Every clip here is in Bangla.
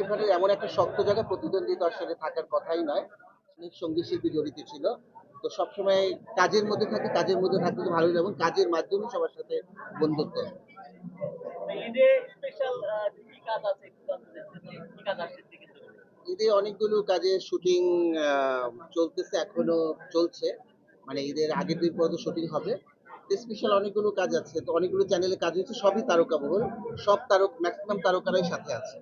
সাকিব খানের এমন একটা শক্ত জায়গা প্রতিদ্বন্দ্বিতা আসলে থাকার কথাই নয়। অনেক সংগীত শিল্পী জড়িত ছিল। তো সবসময় কাজের মধ্যে থাকে কাজের মধ্যে থাকতে তো ভালোই যেমন কাজের মাধ্যমে সবার সাথে বন্ধুত্ব ঈদে কাজ কাজ অনেকগুলো কাজের শুটিং চলতেছে এখনও চলছে। মানে ঈদের আগের দিন পর্যন্ত শুটিং হবে। স্পেশাল অনেকগুলো কাজ আছে। তো অনেকগুলো চ্যানেলে কাজ হচ্ছে সবই তারকা বহুল সব তারক ম্যাক্সিমাম তারকারাই সাথে আছে।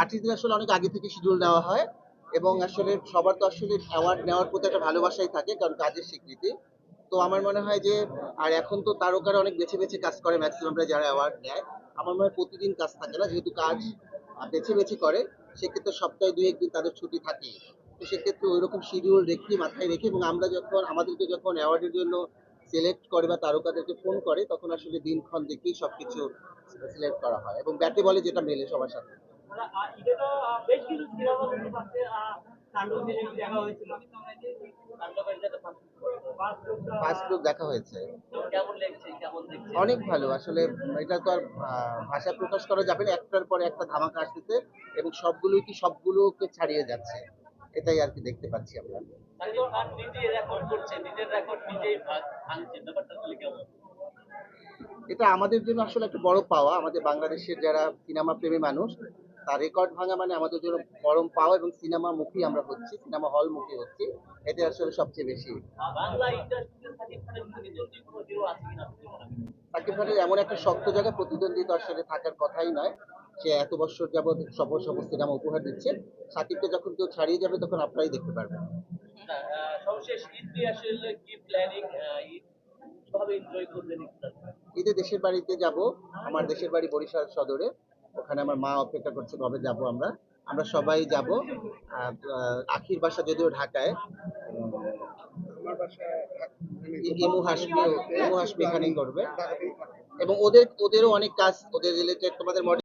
আর্টিস্টদের আসলে অনেক আগে থেকে শিডিউল নেওয়া হয় এবং আসলে সবার তো আসলে অ্যাওয়ার্ড নেওয়ার প্রতি একটা ভালোবাসাই থাকে, কারণ কাজের স্বীকৃতি। তো আমার মনে হয় যে, আর এখন তো তারকারা অনেক বেছে বেছে কাজ করে ম্যাক্সিমামরা যারা অ্যাওয়ার্ড নেয়, আমার মনে হয় প্রতিদিন কাজ থাকে না। যেহেতু কাজ বেছে বেছে করে, সেক্ষেত্রে সপ্তাহে দুই একদিন তাদের ছুটি থাকে তো সেক্ষেত্রে ওই রকম শিডিউল রেখে মাথায় রেখে এবং আমরা যখন আমাদেরকে যখন অ্যাওয়ার্ডের জন্য সিলেক্ট করে বা তারকাদেরকে ফোন করে তখন আসলে দিনক্ষণ দেখেই সবকিছু সিলেক্ট করা হয় এবং ব্যাটে বলে যেটা মেলে সবার সাথে। কিছু যে দেখা ফার্স্ট হয়েছে। অনেক ভালো আসলে এটা তো আর ভাষায় প্রকাশ করা যাবে না একটার পরে একটা ধামাকা আসতেছে এবং সবগুলোই কি সবগুলোকে ছাড়িয়ে যাচ্ছে। এটাই আর কি দেখতে পাচ্ছি আমরা। এটা আমাদের জন্য আসলে একটা বড় পাওয়া। আমাদের বাংলাদেশের যারা সিনেমা প্রেমী মানুষ তার রেকর্ড ভাঙা মানে আমাদের জন্য পরম পাওয়া এবং সিনেমা মুখী আমরা হচ্ছি সিনেমা হল মুখী হচ্ছি। এটা আসলে সবচেয়ে বেশি। সাকিব খানের মনে এমন একটা শক্ত জায়গা প্রতিদ্বন্দ্বিতা আসলে থাকার কথাই নয়। সে এত বছর যাবৎ সফল সফল সিনেমা উপহার দিচ্ছে সাকিবকে যখন কেউ ছাড়িয়ে যাবে তখন আপনারাই দেখতে পারবেন। সর্বশেষ ঈদ? দেশের বাড়িতে যাব আমার দেশের বাড়ি বরিশাল সদরে। ওখানে আমার মা অপেক্ষা করছে কবে যাব আমরা? আমরা সবাই যাব আখির বাসা যদিও ঢাকায় ইমু হাসমি ইমু হাসমি এখানেই করবে। এবং ওদের ওদেরও অনেক কাজ ওদের রিলেটেড তোমাদের